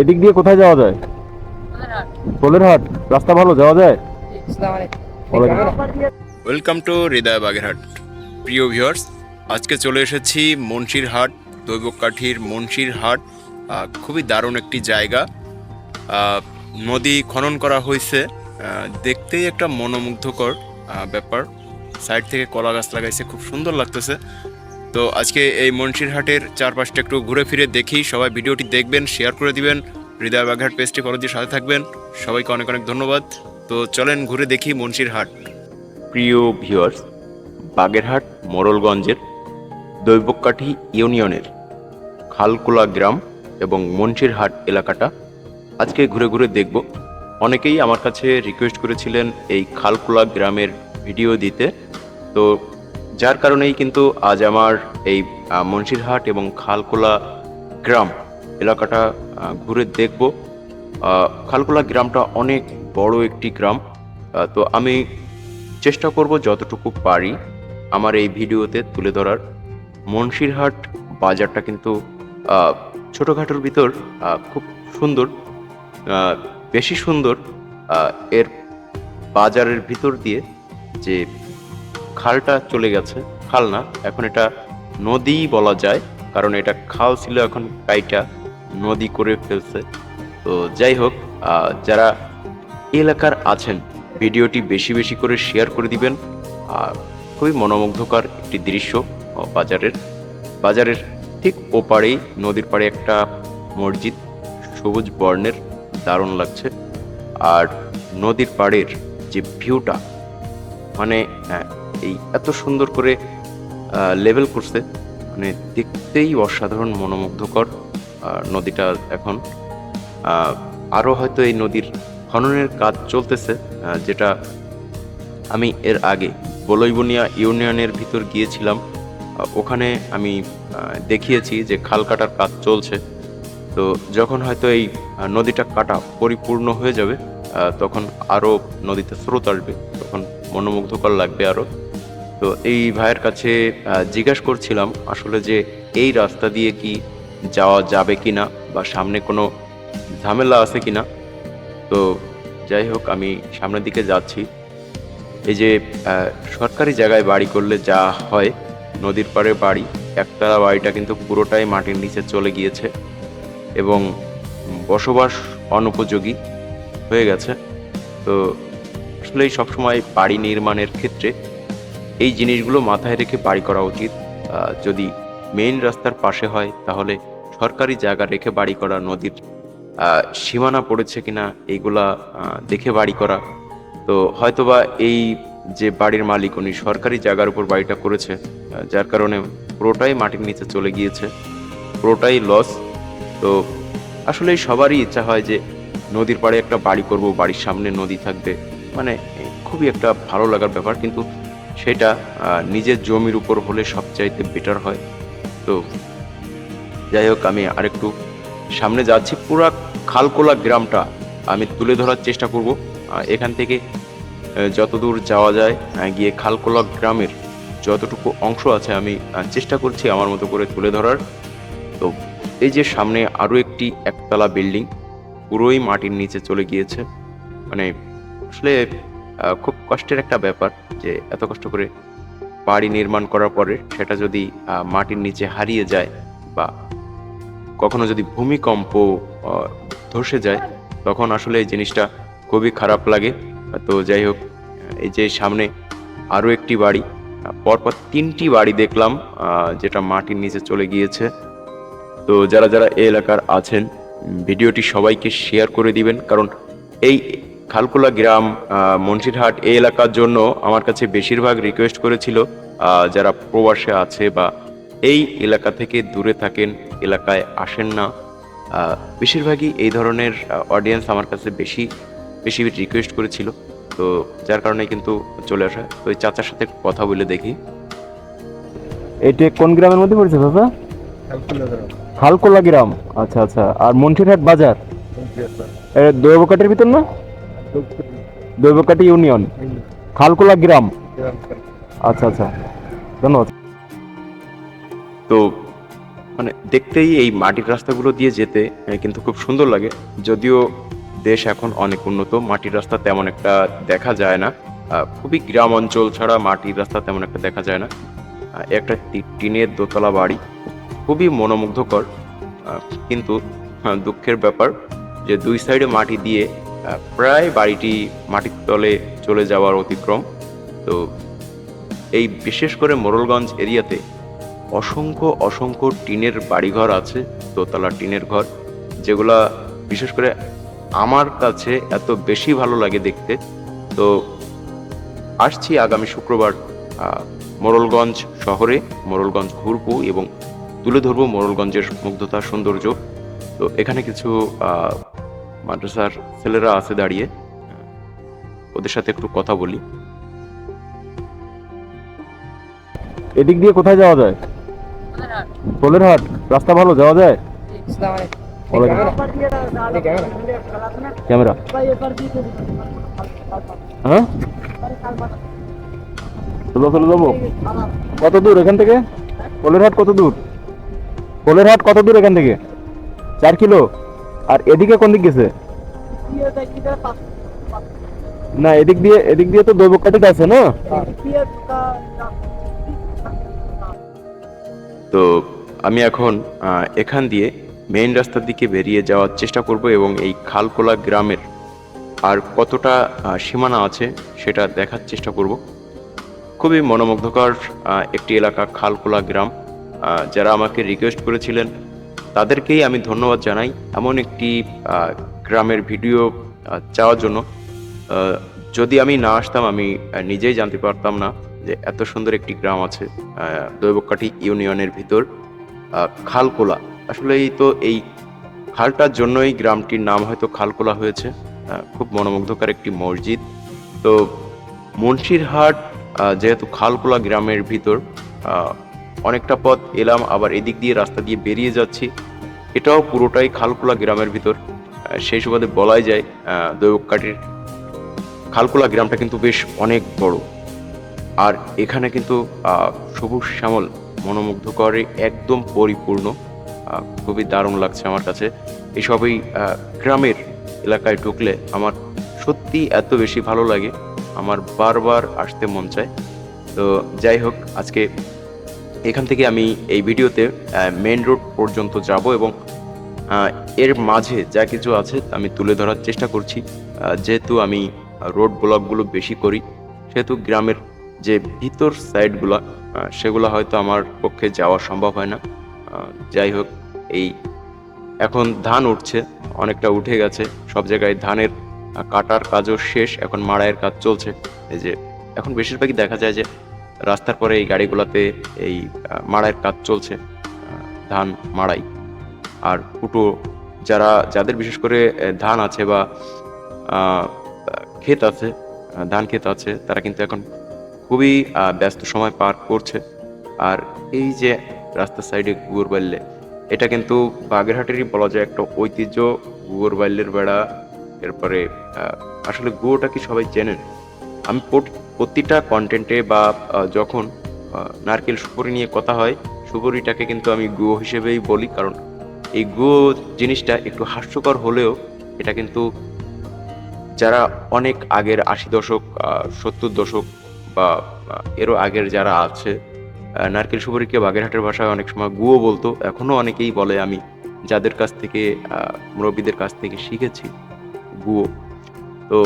এদিক দিয়ে কোথায় যাওয়া যায়? কোলেরহাট রাস্তা ভালো, যাওয়া যায়? Welcome to Hridoy Bagerhat. প্রিয় ভিউয়ার্স, আজকে চলে এসেছি মুন্সির হাট দৈবকাঠির মুন্সির হাট খুবই দারুণ একটি জায়গা। নদী খনন করা হয়েছে। দেখতেই একটা মনোমুগ্ধকর ব্যাপার। সাইড থেকে কলা গাছ লাগাইছে, খুব সুন্দর লাগতেছে। তো আজকে এই মুন্সির হাটের চারপাশটা একটু ঘুরে ফিরে দেখি, সবাই ভিডিওটি দেখবেন শেয়ার করে দিবেন, হৃদয় বাগেরহাট পেজটি ফলো দিয়ে সাথে থাকবেন। সবাইকে অনেক অনেক ধন্যবাদ। তো চলেন ঘুরে দেখি মুন্সির হাট প্রিয় ভিউয়ার্স বাগেরহাট, মোরলগঞ্জের দৈবকাঠি ইউনিয়নের খালকুলা গ্রাম এবং মুন্সিরহাট এলাকাটা আজকে ঘুরে ঘুরে দেখব। অনেকেই আমার কাছে রিকোয়েস্ট করেছিলেন এই খালকুলা গ্রামের ভিডিও দিতে। তো যার কারণেই কিন্তু আজ আমার এই মুন্সিরহাট এবং খালকোলা গ্রাম এলাকাটা ঘুরে দেখব। খালকোলা গ্রামটা অনেক বড় একটি গ্রাম। তো আমি চেষ্টা করব যতটুকু পারি আমার এই ভিডিওতে তুলে ধরার। মুন্সিরহাট বাজারটা কিন্তু ছোটোখাটোর ভিতর খুব সুন্দর বেশি সুন্দর এর বাজারের ভিতর দিয়ে যে খালটা চলে গেছে খাল না এখন এটা নদী বলা যায় কারণ এটা খাল ছিল এখন কাইটা নদী করে ফেলছে। তো যাই হোক যারা এলাকার আছেন ভিডিওটি বেশি বেশি করে শেয়ার করে দিবেন। আর খুবই মনোমুগ্ধকর একটি দৃশ্য বাজারের। বাজারের ঠিক ওপারেই নদীর পাড়ে একটা মসজিদ সবুজ বর্ণের দারুণ লাগছে। আর নদীর পাড়ের যে ভিউটা মানে হ্যাঁ, এই এত সুন্দর করে লেভেল করছে। মানে দেখতেই অসাধারণ, মনোমুগ্ধকর নদীটা এখন। আরও হয়তো এই নদীর খননের কাজ চলতেছে যেটা আমি এর আগে বলইবনিয়া ইউনিয়নের ভিতর গিয়েছিলাম। ওখানে আমি দেখিয়েছি যে খাল কাটার কাজ চলছে। তো যখন হয়তো এই নদীটা কাটা পরিপূর্ণ হয়ে যাবে তখন আরও নদীতে স্রোত আসবে। তখন মনোমুগ্ধকর লাগবে আরও তো এই ভাইয়ের কাছে জিজ্ঞাসা করছিলাম আসলে যে এই রাস্তা দিয়ে কি যাওয়া যাবে কি না বা সামনে কোনো ঝামেলা আছে কি না তো যাই হোক, আমি সামনের দিকে যাচ্ছি। এই যে সরকারি জায়গায় বাড়ি করলে যা হয়, নদীর পাড়ে বাড়ি, একতলা বাড়িটা কিন্তু পুরোটাই মাটির নিচে চলে গিয়েছে এবং বসবাস অনুপযোগী হয়ে গেছে। তো আসলেই সবসময় বাড়ি নির্মাণের ক্ষেত্রে এই জিনিসগুলো মাথায় রেখে বাড়ি করা উচিত। যদি মেইন রাস্তার পাশে হয়, তাহলে সরকারি জায়গা রেখে বাড়ি করা, নদীর সীমানা পড়েছে কিনা, এইগুলা দেখে বাড়ি করা। তো হয়তোবা এই যে বাড়ির মালিক, উনি সরকারি জায়গার উপর বাড়িটা করেছে যার কারণে পুরোটাই মাটির নিচে চলে গিয়েছে, পুরোটাই লস তো আসলে সবারই ইচ্ছা হয় যে নদীর পাড়ে একটা বাড়ি করব, বাড়ির সামনে নদী থাকবে। মানে খুবই একটা ভালো লাগার ব্যাপার, কিন্তু সেটা নিজের জমির উপর হলে সবচাইতে বেটার হয়। তো, যাই হোক, আমি আরেকটু সামনে যাচ্ছি। পুরা খালকোলা গ্রামটা আমি তুলে ধরার চেষ্টা করব। এখান থেকে যতদূর যাওয়া যায় গিয়ে খালকোলা গ্রামের যতটুকু অংশ আছে আমি চেষ্টা করছি আমার মতো করে তুলে ধরার। তো, এই যে সামনে আরও একটি একতলা বিল্ডিং, পুরোই মাটির নিচে চলে গিয়েছে। মানে আসলে খুব কষ্টের একটা ব্যাপার যে এত কষ্ট করে বাড়ি নির্মাণ করার পরে সেটা যদি মাটির নিচে হারিয়ে যায় বা কখনো যদি ভূমিকম্প ধসে যায়, তখন আসলে এই জিনিসটা খুবই খারাপ লাগে। তো যাই হোক, এই যে সামনে আরও একটি বাড়ি পরপর তিনটি বাড়ি দেখলাম যেটা মাটির নিচে চলে গিয়েছে। তো যারা যারা এই এলাকার আছেন ভিডিওটি সবাইকে শেয়ার করে দিবেন, কারণ এই খালকুলা গ্রাম আহ, মুন্সিরহাট এই এলাকার জন্য আমার কাছে বেশিরভাগ রিকোয়েস্ট করেছিল যারা প্রবাসে আছে বা এই এলাকা থেকে দূরে থাকেন এলাকায় আসেন না। আহ, বেশিরভাগই এই ধরনের অডিয়েন্স আমার কাছে বেশি বেশি রিকোয়েস্ট করেছিল। তো যার কারণে কিন্তু চলে আসা। তো ওই চাচার সাথে কথা বলে দেখি। এটা কোন গ্রামের মধ্যে পড়েছে দাদা খালকোলা গ্রাম। আচ্ছা আচ্ছা। আর মন্ঠিরহাট বাজার? দৈবকাটির ভিতর না? দৈবকাটি ইউনিয়ন খালকোলা গ্রাম। আচ্ছা আচ্ছা ধন্যবাদ। তো মানে দেখতেই এই মাটির রাস্তাগুলো দিয়ে যেতে কিন্তু খুব সুন্দর লাগে। যদিও দেশ এখন অনেক উন্নত মাটির রাস্তা তেমন একটা দেখা যায় না। খুবই গ্রাম অঞ্চল ছাড়া মাটির রাস্তা তেমন একটা দেখা যায় না। একটা টিনের দোতলা বাড়ি খুবই মনোমুগ্ধকর। কিন্তু আহ, দুঃখের ব্যাপার যে দুই সাইডে মাটি দিয়ে প্রায় বাড়িটি মাটির তলে চলে যাওয়ার অতিক্রম। তো এই বিশেষ করে মোরলগঞ্জ এরিয়াতে অসংখ্য অসংখ্য টিনের বাড়িঘর আছে, দোতলা টিনের ঘর, যেগুলা বিশেষ করে আমার কাছে এত বেশি ভালো লাগে দেখতে। তো আসছি আগামী শুক্রবার মোরলগঞ্জ শহরে মোরলগঞ্জ ঘুরবো এবং তুলে ধরবো মোরলগঞ্জের মুগ্ধতা সৌন্দর্য। তো এখানে কিছু মাদ্রাসার ছেলেরা আছে দাঁড়িয়ে, ওদের সাথে একটু কথা বলি। এদিক দিয়ে কোথায় যাওয়া যায়? পোলেরহাট রাস্তা ভালো, যাওয়া যায়? ক্যামেরা। হ্যাঁ? চলো চলো যাব কত দূর এখান থেকে? পোলেরহাট কত দূর? পোলেরহাট কত দূর এখান থেকে? চার কিলো? আর এদিকে কোন দিক গেছে? না, এদিক দিয়ে এদিক দিয়ে তো দৈবকাটিতে আছে না? তো আমি এখন এখান দিয়ে মেইন রাস্তার দিকে বেরিয়ে যাওয়ার চেষ্টা করব এবং এই খালকোলা গ্রামের আর কতটা সীমানা আছে সেটা দেখার চেষ্টা করব। খুবই মনোমুগ্ধকর একটি এলাকা খালকোলা গ্রাম। যারা আমাকে রিকোয়েস্ট করেছিলেন তাদেরকেই আমি ধন্যবাদ জানাই এমন একটি গ্রামের ভিডিও চাওয়ার জন্য। যদি আমি না আসতাম, আমি নিজেই জানতে পারতাম না যে এত সুন্দর একটি গ্রাম আছে দৈবকাঠি ইউনিয়নের ভিতর। খালকোলা। আসলেই তো এই খালটার জন্যই গ্রামটির নাম হয়তো খালকোলা হয়েছে। খুব মনোমুগ্ধকর একটি মসজিদ। তো মুন্সিরহাট যেহেতু খালকোলা গ্রামের ভিতর অনেকটা পথ এলাম আবার এদিক দিয়ে রাস্তা দিয়ে বেরিয়ে যাচ্ছি। এটাও পুরোটাই খালকোলা গ্রামের ভিতর। সেই সুবাদে বলাই যায় আহ, দৈবকাঠির খালকোলা গ্রামটা কিন্তু বেশ অনেক বড়। আর এখানে কিন্তু সবুজ শ্যামল মনোমুগ্ধকরে একদম পরিপূর্ণ। খুবই দারুণ লাগছে আমার কাছে। এসবই গ্রামের এলাকায় ঢুকলে আমার সত্যি এত বেশি ভালো লাগে। আমার বারবার আসতে মন চায়। তো যাই হোক আজকে এখান থেকে আমি এই ভিডিওতে মেন রোড পর্যন্ত যাব এবং এর মাঝে যা কিছু আছে আমি তুলে ধরার চেষ্টা করছি। যেহেতু আমি রোড ব্লকগুলো বেশি করি, সেহেতু গ্রামের যে ভিতর সাইডগুলো সেগুলো হয়তো আমার পক্ষে যাওয়া সম্ভব হয় না। যাই হোক, এই এখন ধান উঠছে, অনেকটা উঠে গেছে, সব জায়গায় ধানের কাটার কাজও শেষ, এখন মাড়াইয়ের কাজ চলছে। এই যে, এখন বেশিরভাগই দেখা যায় যে রাস্তার পরে এই গাড়িগুলোতে এই মাড়াইয়ের কাজ চলছে ধান মাড়াই। আর কুটো যারা, যাদের বিশেষ করে ধান আছে বা ক্ষেত আছে ধান ক্ষেত আছে, তারা কিন্তু এখন খুবই ব্যস্ত সময় পার করছে। আর এই যে রাস্তার সাইডে গুড় বাল্যে এটা কিন্তু বাগেরহাটেরই বলা যায় একটা ঐতিহ্য। গুড় বাল্যের বেড়া, এরপরে আসলে গুয়োটা কি সবাই চেনেন? আমি প্রতিটা কন্টেন্টে বা যখন নারকেল সুপুরি নিয়ে কথা হয়, সুপুরিটাকে কিন্তু আমি গুয়ো হিসেবেই বলি, কারণ এই গুয়ো জিনিসটা একটু হাস্যকর হলেও এটা কিন্তু যারা অনেক আগের আশি দশক সত্তর দশক বা এরও আগের যারা আছে নারকেল সুপুরিকে বাগেরহাটের ভাষায় অনেক সময় গুয়ো বলতো এখনও অনেকেই বলে আমি যাদের কাছ থেকে মুরব্বীদের কাছ থেকে শিখেছি গুয়ো। তো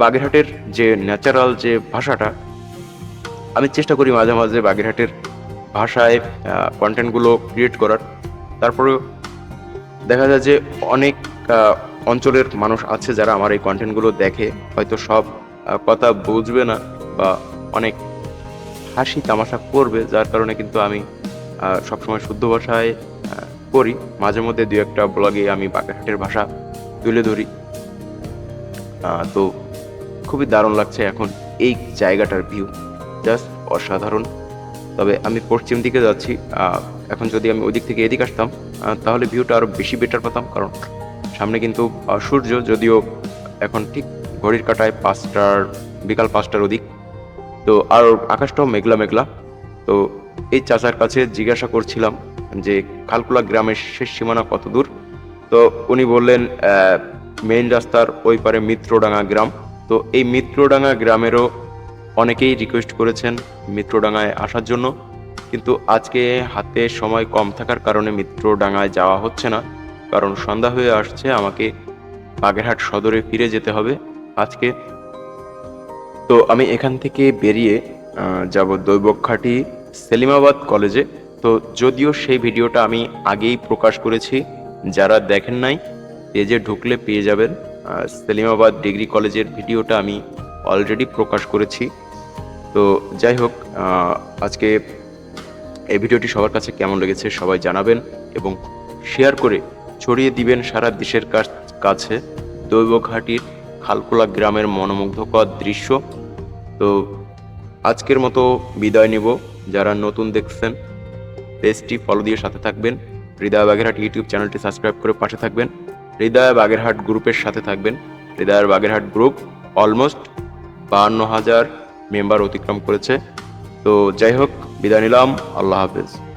বাগেরহাটের যে ন্যাচারাল যে ভাষাটা, আমি চেষ্টা করি মাঝে মাঝে বাগেরহাটের ভাষায় কন্টেন্টগুলো ক্রিয়েট করার। তারপরেও দেখা যায় যে অনেক অঞ্চলের মানুষ আছে যারা আমার এই কন্টেন্টগুলো দেখে। হয়তো সব কথা বুঝবে না বা অনেক হাসি তামাশা করবে, যার কারণে কিন্তু আমি সবসময় শুদ্ধ ভাষায় করি। মাঝে মধ্যে দু একটা ব্লগে আমি বাগেরহাটের ভাষা তুলে ধরি। তো খুবই দারুণ লাগছে এখন এই জায়গাটার ভিউ জাস্ট অসাধারণ। তবে আমি পশ্চিম দিকে যাচ্ছি এখন যদি আমি ওই থেকে এদিকে আসতাম তাহলে ভিউটা আরও বেশি বেটার পেতাম, কারণ সামনে কিন্তু সূর্য যদিও এখন ঠিক ঘড়ির কাটায় পাঁচটার, বিকাল পাঁচটার ওদিক। তো আর আকাশটাও মেঘলা মেঘলা। তো এই চাচার কাছে জিজ্ঞাসা করছিলাম যে, খালকুলা গ্রামের শেষ সীমানা কত দূর? তো উনি বললেন মেইন রাস্তার ওই পারে মিত্রডাঙ্গা গ্রাম। তো এই মিত্রডাঙ্গা গ্রামেরও অনেকেই রিকোয়েস্ট করেছেন মিত্রডাঙ্গায় আসার জন্য। কিন্তু আজকে হাতে সময় কম থাকার কারণে মিত্রডাঙ্গায় যাওয়া হচ্ছে না। কারণ সন্ধ্যা হয়ে আসছে, আমাকে বাগেরহাট সদরে ফিরে যেতে হবে আজকে। তো আমি এখান থেকে বেরিয়ে যাব দৈবখাটি সেলিমাবাদ কলেজে। তো যদিও সেই ভিডিওটা আমি আগেই প্রকাশ করেছি, যারা দেখেন নাই, পেজে ঢুকলে পেয়ে যাবেন। সেলিমাবাদ ডিগ্রি কলেজের ভিডিওটা আমি অলরেডি প্রকাশ করেছি। তো যাই হোক আজকে এই ভিডিওটি সবার কাছে কেমন লেগেছে সবাই জানাবেন এবং শেয়ার করে ছড়িয়ে দিবেন সারা দেশের কাছ- দৈবঘাটির খালকোলা গ্রামের মনোমুগ্ধকর দৃশ্য। তো আজকের মতো বিদায় নেব। যারা নতুন দেখছেন পেজটি ফলো দিয়ে সাথে থাকবেন। হৃদয় বাগেরহাট ইউটিউব চ্যানেলটি সাবস্ক্রাইব করে পাশে থাকবেন। হৃদয় বাগেরহাট গ্রুপের সাথে থাকবেন। হৃদয়ের বাগেরহাট গ্রুপ অলমোস্ট বাহান্ন হাজার মেম্বার অতিক্রম করেছে। তো যাই হোক, বিদায় নিলাম। আল্লাহ হাফেজ।